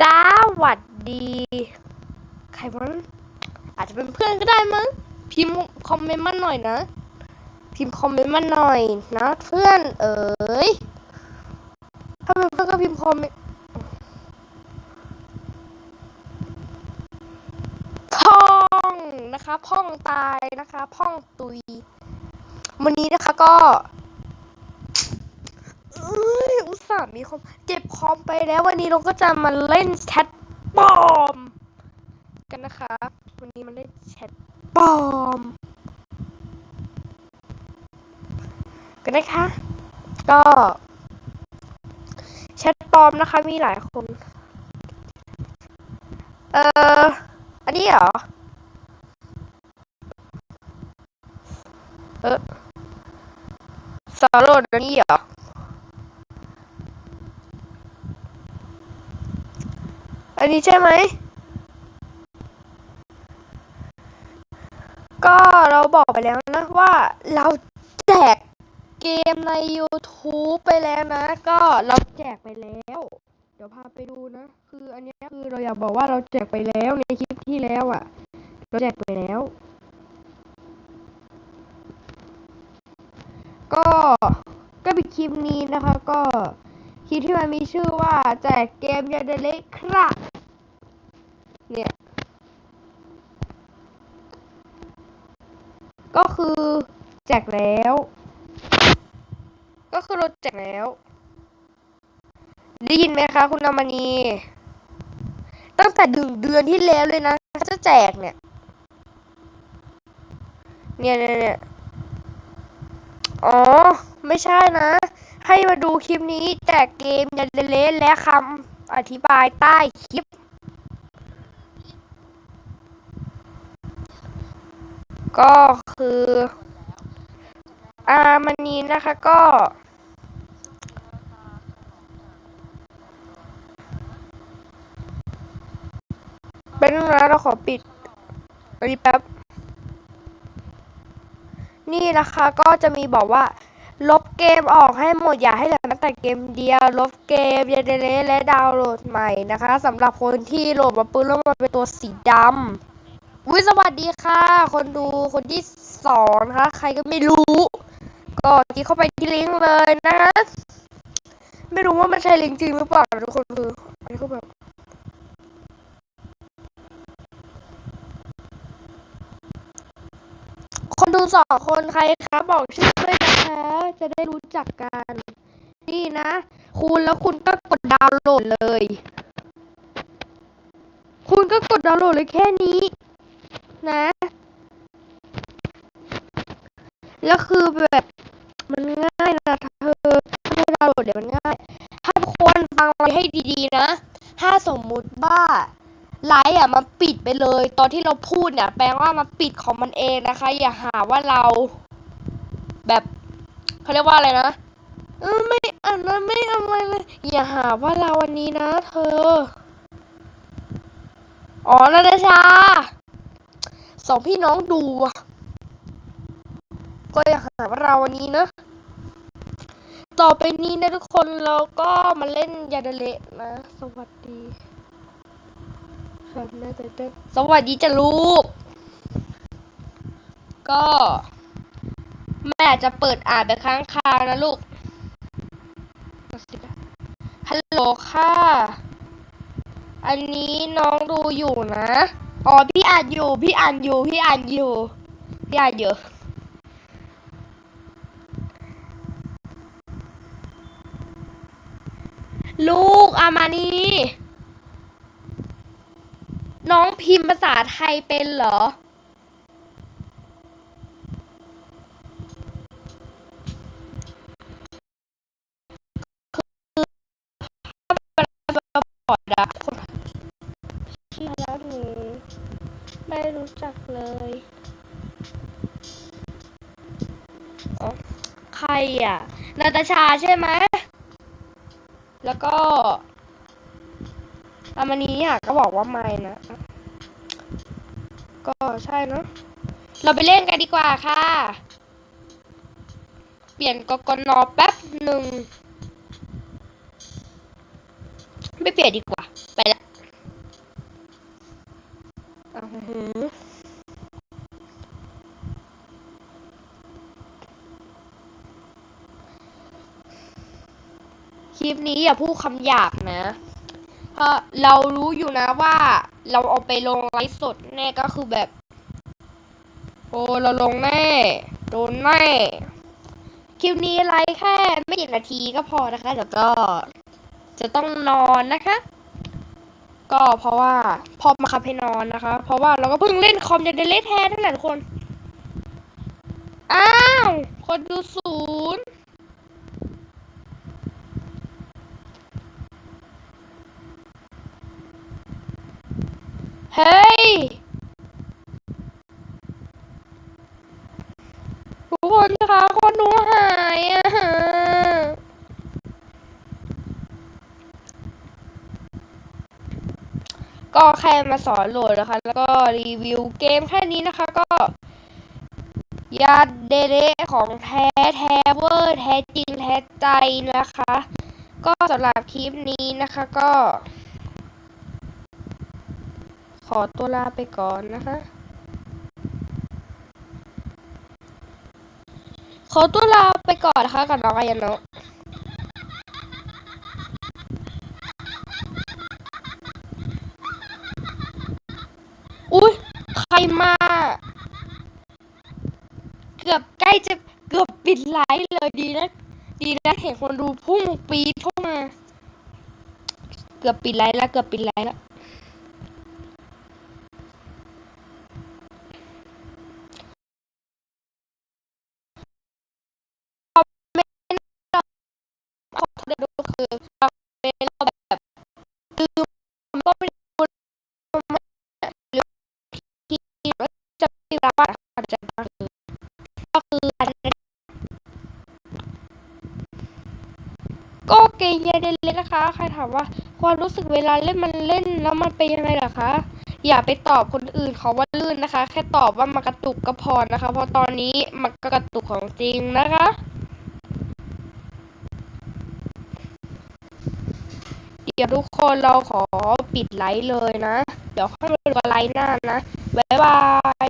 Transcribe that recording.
สวัสดี ใครมันอาจจะเป็นเพื่อนก็ได้มั้ง พิมพ์คอมเมนต์มาหน่อยนะ พิมพ์คอมเมนต์มาหน่อยนะเพื่อนเอ๋ย ถ้าเป็นเพื่อนก็พิมพ์คอมเมนต์พ่องนะคะพ่องตายนะคะ พ่องตุย วันนี้นะคะก็ เอ้ย อุตส่าห์มีคอมเก็บคอมไปแล้ววันนี้เราก็จะมาเล่นแชทปลอม กันนะคะ วันนี้มาเล่นแชทปลอม กันนะคะ ก็แชทปลอมนะคะมีหลายคน เอ่อ อันนี้เหรอ เออสโลดอันนี้เหรอ อันนี้ใช่ไหม ก็เราบอกไปแล้วนะว่าเราแจกเกมใน YouTube ไปแล้วนะ ก็เราแจกไปแล้ว เดี๋ยวพาไปดูนะ คืออันนี้คือเราอยากบอกว่าเราแจกไปแล้วในคลิปที่แล้วอะ่ะ เราแจกไปแล้ว ก็ก็เป็นคลิปนี้นะคะก็ คลิปที่มันมีชื่อว่าแจกเกมยาเดเล็กครับเนี่ย ก็คือแจกแล้ว ก็คือเราแจกแล้ว ได้ยินไหมคะ คุณนามณีตั้งแต่ดึงเดือนที่แล้วเลยนะ จะแจกเนี่ย เนี่ยเนี่ยเนี่ยอ๋อ ไม่ใช่นะ ให้มาดูคลิปนี้แจกเกมยันเลสและคำอธิบายใต้คลิป ก็คืออามันนี้นะคะก็เป็นนะเราขอปิดอันนี้แป๊บ นี่นะคะก็จะมีบอกว่า ลบเกมออกให้หมดอย่าให้เหลือแม้แต่เกมเดียว ลบเกมยาเดเลและดาวน์โหลดใหม่นะคะสำหรับคนที่โหลดมาปืนแล้วมันเป็นตัวสีดำวิสวัสดีค่ะ คนดูคนที่สองนะคะใครก็ไม่รู้ ก็คลิกเข้าไปที่ลิงก์เลยนะไม่รู้ว่ามันใช่ลิงก์จริงหรือเปล่าทุกคนคืออันนี้ก็แบบคนดูสองคนใครคะบอกชื่อ จะได้รู้จักกัน นี่นะ คุณแล้วคุณก็กดดาวน์โหลดเลย คุณก็กดดาวน์โหลดเลยแค่นี้ นะ แล้วคือแบบมันง่ายนะเธอถ้าดาวน์โหลดเดี๋ยวมันง่าย ถ้าทุกคนฟังเราให้ดีๆนะ ถ้าสมมุติว่าไลฟ์อะมันปิดไปเลย ตอนที่เราพูดเนี่ย แปลว่ามันปิดของมันเองนะคะ อย่าหาว่าเราแบบ เขาเรียกว่าอะไรนะเออไม่อ่านนไม่อะไรเลยอย่าหาว่าเราวันนี้นะเธอ อ๋อนาตาชาสองพี่น้องดูอะก็อย่าหาว่าเราวันนี้นะ ต่อไปนี้นะทุกคนเราก็มาเล่นยาเดเละนะ สวัสดีครับน่าจะได้สวัสดีจ้ะลูก ก็ แม่อาจจะเปิดอ่านไปค้างคาวนะลูก ฮัลโหลค่ะ อันนี้น้องดูอยู่นะ อ๋อพี่อ่านอยู่ พี่อ่านอยู่ พี่อ่านอยู่ พี่อ่านอยู่ลูกอามานีน้องพิมพ์ภาษาไทยเป็นเหรอ ดอะคนที่แล้วหนูไม่รู้จักเลยอ๋อใครอะ นาตาชาใช่ไหม แล้วก็อามานี้อะ ก็บอกว่าไม่นะ ก็ใช่เนอะเราไปเล่นกันดีกว่าค่ะ เปลี่ยนกกนแป๊บหนึ่ง ไม่เปลี่ยนดีกว่า ไปละอืคลิปนี้อย่าพูดคำหยาบนะเพราะเรารู้อยู่นะว่าเราเอาไปลงไลฟ์สดแน่ก็คือแบบ โอ้เราลงแน่โดนแน่คลิปนี้ไลฟ์แค่ไม่กี่นาทีก็พอนะคะแล้วก็จะต้องนอนนะคะ ก็เพราะว่าพ่อมาคับให้นอนนะคะ เพราะว่าเราก็เพิ่งเล่นคอมจากเดลเลแทนนั่นแหละทุกคน อ้าว คนดูศูนย์เฮ้ย ทุกคนคะคนดูหายอะ ก็แค่มาสอนโหลดนะคะ แล้วก็รีวิวเกมแค่นี้นะคะก็ยาเดเดของแท้แท้เวอร์ แท้จริง แท้ใจนะคะ ก็สำหรับคลิปนี้นะคะก็ ขอตัวลาไปก่อนนะคะ ขอตัวลาไปก่อนนะคะกับน้องอายาโนะอุ้ย ใครมา เกือบใกล้จะเกือบปิดไลฟ์เลยดีนะ ดีนะเห็นคนดูพุ่งปีดเข้ามา เกือบปิดไลฟ์แล้วเกือบปิดไลฟ์แล้ว ใครถามว่าความรู้สึกเวลาเล่นมันเล่นแล้วมันเป็นยังไงล่ะคะ อย่าไปตอบคนอื่นเขาว่าลื่นนะคะ แค่ตอบว่ามันกระตุกก็พอนะคะ เพราะตอนนี้มันก็กระตุกของจริงนะคะเดี๋ยวทุกคนเราขอปิดไลฟ์เลยนะ เดี๋ยวค่อยมาดูไลฟ์หน้านะ บ๊ายบาย